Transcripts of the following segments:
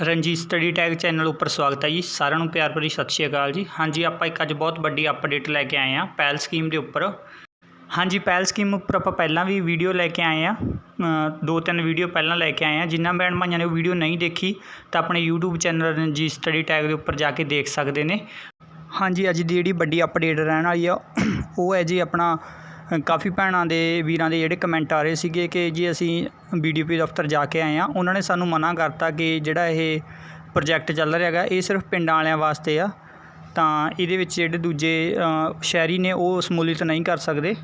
Ranjit study tag channel ਉੱਪਰ ਸਵਾਗਤ ਹੈ ਜੀ, ਸਾਰਿਆਂ ਨੂੰ ਪਿਆਰ ਭਰੀ ਸਤਿ ਸ਼੍ਰੀ ਅਕਾਲ ਜੀ। ਹਾਂਜੀ, ਆਪਾਂ ਇੱਕ ਅੱਜ ਬਹੁਤ ਵੱਡੀ ਅਪਡੇਟ ਲੈ ਕੇ ਆਏ ਹਾਂ ਪੈਲ ਸਕੀਮ ਦੇ ਉੱਪਰ। ਹਾਂਜੀ ਪੈਲ ਸਕੀਮ ਉੱਪਰ ਆਪਾਂ ਪਹਿਲਾਂ ਵੀ ਵੀਡੀਓ ਲੈ ਕੇ ਆਏ ਆ ਦੋ ਤਿੰਨ ਵੀਡੀਓ ਪਹਿਲਾਂ ਲੈ ਕੇ ਆਏ ਆ ਜਿਨ੍ਹਾਂ ਭੈਣ ਭਾਈਆਂ ਨੇ ਉਹ ਵੀਡੀਓ ਨਹੀਂ ਦੇਖੀ, ਤਾਂ ਆਪਣੇ YouTube channel Ranjit study tag ਦੇ ਉੱਪਰ ਜਾ ਕੇ ਦੇਖ ਸਕਦੇ ਨੇ। ਹਾਂਜੀ, ਅੱਜ ਦੀ ਜਿਹੜੀ ਵੱਡੀ ਅਪਡੇਟ ਰਹਿਣ ਵਾਲੀ ਆ, ਉਹ ਹੈ ਜੀ ਆਪਣਾ ਕਾਫੀ ਭੈਣਾਂ ਦੇ ਵੀਰਾਂ ਦੇ ਜਿਹੜੇ ਕਮੈਂਟ ਆ ਰਹੇ ਸੀਗੇ ਕਿ ਜੀ ਅਸੀਂ ਬੀਡੀਪੀ ਦਫ਼ਤਰ ਜਾ ਕੇ ਆਏ ਆ ਉਹਨਾਂ ਨੇ ਸਾਨੂੰ ਮਨਾ ਕਰਤਾ ਕਿ ਜਿਹੜਾ ਇਹ ਪ੍ਰੋਜੈਕਟ ਚੱਲ ਰਿਹਾ ਹੈਗਾ, ਇਹ ਸਿਰਫ ਪਿੰਡਾਂ ਵਾਲਿਆਂ ਵਾਸਤੇ ਆ। ਤਾਂ ਇਹਦੇ ਵਿੱਚ ਜਿਹੜੇ ਦੂਜੇ ਸ਼ਹਿਰੀ ਨੇ ਉਹ ਸਮੂਲੀਅਤ ਨਹੀਂ ਕਰ ਸਕਦੇ।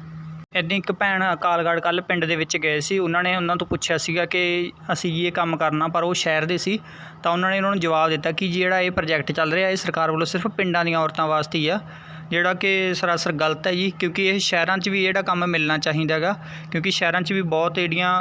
ਇੱਦਾਂ ਇੱਕ ਭੈਣ ਅਕਾਲਗੜ੍ਹ ਕੱਲ ਪਿੰਡ ਦੇ ਵਿੱਚ ਗਏ ਸੀ। ਉਹਨਾਂ ਨੇ ਉਹਨਾਂ ਤੋਂ ਪੁੱਛਿਆ ਸੀਗਾ ਕਿ ਅਸੀਂ ਇਹ ਕੰਮ ਕਰਨਾ, ਪਰ ਉਹ ਸ਼ਹਿਰ ਦੇ ਸੀ। ਤਾਂ ਉਹਨਾਂ ਨੇ ਉਹਨਾਂ ਨੂੰ ਜਵਾਬ ਦਿੱਤਾ ਕਿ ਜਿਹੜਾ ਇਹ ਪ੍ਰੋਜੈਕਟ ਚੱਲ ਰਿਹਾ, ਇਹ ਸਰਕਾਰ ਵੱਲੋਂ ਸਿਰਫ ਪਿੰਡਾਂ ਦੀਆਂ ਔਰਤਾਂ ਵਾਸਤੇ ਹੀ ਆ। ਜਿਹੜਾ ਕਿ ਸਰਾਸਰ ਗਲਤ ਹੈ ਜੀ, ਕਿਉਂਕਿ ਇਹ ਸ਼ਹਿਰਾਂ 'ਚ ਵੀ ਜਿਹੜਾ ਕੰਮ ਮਿਲਣਾ ਚਾਹੀਦਾ ਹੈਗਾ, ਕਿਉਂਕਿ ਸ਼ਹਿਰਾਂ 'ਚ ਵੀ ਬਹੁਤ ਜਿਹੜੀਆਂ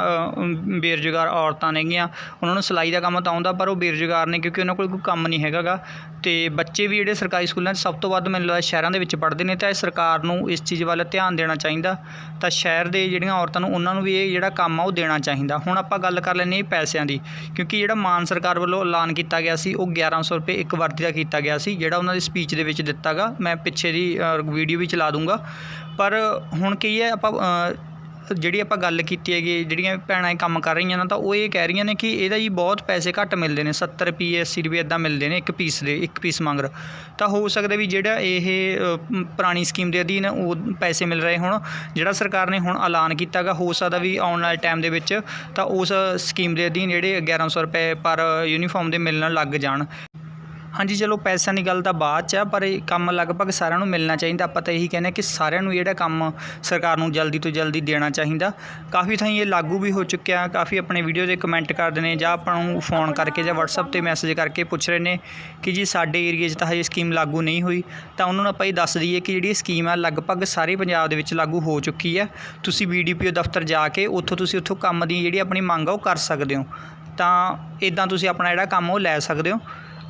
ਬੇਰੁਜ਼ਗਾਰ ਔਰਤਾਂ ਨੇਗੀਆਂ ਉਹਨਾਂ ਨੂੰ ਸਿਲਾਈ ਦਾ ਕੰਮ ਤਾਂ ਆਉਂਦਾ, ਪਰ ਉਹ ਬੇਰੁਜ਼ਗਾਰ ਨੇ, ਕਿਉਂਕਿ ਉਹਨਾਂ ਕੋਲ ਕੋਈ ਕੰਮ ਨਹੀਂ ਹੈਗਾਗਾ ਤੇ ਬੱਚੇ ਵੀ ਜਿਹੜੇ ਸਰਕਾਰੀ ਸਕੂਲਾਂ 'ਚ ਸਭ ਤੋਂ ਵੱਧ ਮੈਨੂੰ ਲੱਗਦਾ ਸ਼ਹਿਰਾਂ ਦੇ ਵਿੱਚ ਪੜ੍ਹਦੇ ਨੇ, ਤਾਂ ਇਹ ਸਰਕਾਰ ਨੂੰ ਇਸ ਚੀਜ਼ ਵੱਲ ਧਿਆਨ ਦੇਣਾ ਚਾਹੀਦਾ। ਤਾਂ ਸ਼ਹਿਰ ਦੇ ਜਿਹੜੀਆਂ ਔਰਤਾਂ ਨੂੰ, ਉਹਨਾਂ ਨੂੰ ਵੀ ਇਹ ਜਿਹੜਾ ਕੰਮ ਆ, ਉਹ ਦੇਣਾ ਚਾਹੀਦਾ। ਹੁਣ ਆਪਾਂ ਗੱਲ ਕਰ ਲੈਂਦੇ ਹਾਂ ਪੈਸਿਆਂ ਦੀ, ਕਿਉਂਕਿ ਜਿਹੜਾ ਮਾਨ ਸਰਕਾਰ ਵੱਲੋਂ ਐਲਾਨ ਕੀਤਾ ਗਿਆ ਸੀ, ਉਹ 1100 ਰੁਪਏ ਇੱਕ ਵਰਦੀ ਦਾ ਕੀਤਾ ਗਿਆ ਸੀ, ਜਿਹੜਾ ਉਹਨਾਂ ਦੀ ਸਪੀਚ ਦੇ ਵਿੱਚ ਦਿੱਤਾਗਾ ਮੈਂ ਪਿੱਛੇ ਦੀ ਵੀਡੀਓ ਵੀ ਚਲਾ ਦੂੰਗਾ। ਪਰ ਹੁਣ ਕੀ ਹੈ, ਆਪਾਂ ਜਿਹੜੀ ਆਪਾਂ ਗੱਲ ਕੀਤੀ ਹੈਗੀ, ਜਿਹੜੀਆਂ ਭੈਣਾਂ ਇਹ ਕੰਮ ਕਰ ਰਹੀਆਂ ਨੇ, ਤਾਂ ਉਹ ਇਹ ਕਹਿ ਰਹੀਆਂ ਨੇ ਕਿ ਇਹਦਾ ਜੀ ਬਹੁਤ ਪੈਸੇ ਘੱਟ ਮਿਲਦੇ ਨੇ 70 ਰੁਪਏ 80 ਰੁਪਏ ਇਦਾਂ ਮਿਲਦੇ ਨੇ ਇੱਕ ਪੀਸ ਦੇ, ਇੱਕ ਪੀਸ ਮੰਗਰ ਤਾਂ ਹੋ ਸਕਦਾ ਵੀ ਜਿਹੜਾ ਇਹ ਪੁਰਾਣੀ ਸਕੀਮ ਦੇ ਅਧੀਨ ਉਹ ਪੈਸੇ ਮਿਲ ਰਹੇ ਹੁਣ, ਜਿਹੜਾ ਸਰਕਾਰ ਨੇ ਹੁਣ ਐਲਾਨ ਕੀਤਾਗਾ ਹੋ ਸਕਦਾ ਵੀ ਆਉਣ ਵਾਲੇ ਟਾਈਮ ਦੇ ਵਿੱਚ ਤਾਂ ਉਸ ਸਕੀਮ ਦੇ ਅਧੀਨ ਜਿਹੜੇ 1100 ਰੁਪਏ ਪਰ ਯੂਨੀਫਾਰਮ ਦੇ ਮਿਲਣ ਲੱਗ ਜਾਣ। ਹਾਂਜੀ, ਚਲੋ ਪੈਸਿਆਂ ਦੀ ਗੱਲ ਤਾਂ ਬਾਅਦ 'ਚ ਆ, ਪਰ ਇਹ ਕੰਮ ਲਗਭਗ ਸਾਰਿਆਂ ਨੂੰ ਮਿਲਣਾ ਚਾਹੀਦਾ। ਆਪਾਂ ਤਾਂ ਇਹੀ ਕਹਿੰਦੇ ਕਿ ਸਾਰਿਆਂ ਨੂੰ ਜਿਹੜਾ ਕੰਮ ਸਰਕਾਰ ਨੂੰ ਜਲਦੀ ਤੋਂ ਜਲਦੀ ਦੇਣਾ ਚਾਹੀਦਾ। ਕਾਫੀ ਥਾਈਂ ਇਹ ਲਾਗੂ ਵੀ ਹੋ ਚੁੱਕਿਆ। ਕਾਫੀ ਆਪਣੇ ਵੀਡੀਓ ਦੇ ਕਮੈਂਟ ਕਰਦੇ ਨੇ ਜਾਂ ਆਪਾਂ ਨੂੰ ਫੋਨ ਕਰਕੇ ਜਾਂ WhatsApp ਤੇ ਮੈਸੇਜ ਕਰਕੇ ਪੁੱਛ ਰਹੇ ਨੇ ਕਿ ਜੀ ਸਾਡੇ ਏਰੀਆ 'ਚ ਤਾਂ ਹਜੇ ਸਕੀਮ ਲਾਗੂ ਨਹੀਂ ਹੋਈ। ਤਾਂ ਉਹਨਾਂ ਨੂੰ ਆਪਾਂ ਇਹ ਦੱਸ ਦਈਏ ਕਿ ਜਿਹੜੀ ਸਕੀਮ ਆ, ਲਗਭਗ ਸਾਰੇ ਪੰਜਾਬ ਦੇ ਵਿੱਚ ਲਾਗੂ ਹੋ ਚੁੱਕੀ ਹੈ ਤੁਸੀਂ ਬੀਡੀਪੀਓ ਦਫ਼ਤਰ ਜਾ ਕੇ ਉੱਥੋਂ ਤੁਸੀਂ ਉੱਥੋਂ ਕੰਮ ਦੀ ਜਿਹੜੀ ਆਪਣੀ ਮੰਗ ਆ, ਉਹ ਕਰ ਸਕਦੇ ਹੋ। ਤਾਂ ਇਦਾਂ ਤੁਸੀਂ ਆਪਣਾ ਜਿਹੜਾ ਕੰਮ ਉਹ ਲੈ ਸਕਦੇ ਹੋ।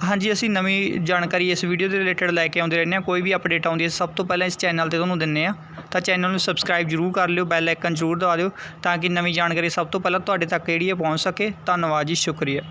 ਹਾਂਜੀ, ਅਸੀਂ ਨਵੀਂ ਜਾਣਕਾਰੀ ਇਸ ਵੀਡੀਓ ਦੇ ਰਿਲੇਟਡ ਲੈ ਕੇ ਆਉਂਦੇ ਰਹਿੰਦੇ ਹਾਂ। ਕੋਈ ਵੀ ਅਪਡੇਟ ਆਉਂਦੀ ਹੈ, ਸਭ ਤੋਂ ਪਹਿਲਾਂ ਇਸ ਚੈਨਲ ਤੇ ਤੁਹਾਨੂੰ ਦਿੰਨੇ ਆ ਤਾਂ ਚੈਨਲ ਨੂੰ ਸਬਸਕ੍ਰਾਈਬ ਜਰੂਰ ਕਰ ਲਿਓ ਬੈਲ ਆਈਕਨ ਜਰੂਰ ਦਬਾ ਦਿਓ, ਤਾਂ ਕਿ ਨਵੀਂ ਜਾਣਕਾਰੀ ਸਭ ਤੋਂ ਪਹਿਲਾਂ ਤੁਹਾਡੇ ਤੱਕ ਜਿਹੜੀ ਹੈ ਪਹੁੰਚ ਸਕੇ। ਧੰਨਵਾਦ ਜੀ, ਸ਼ੁਕਰੀਆ।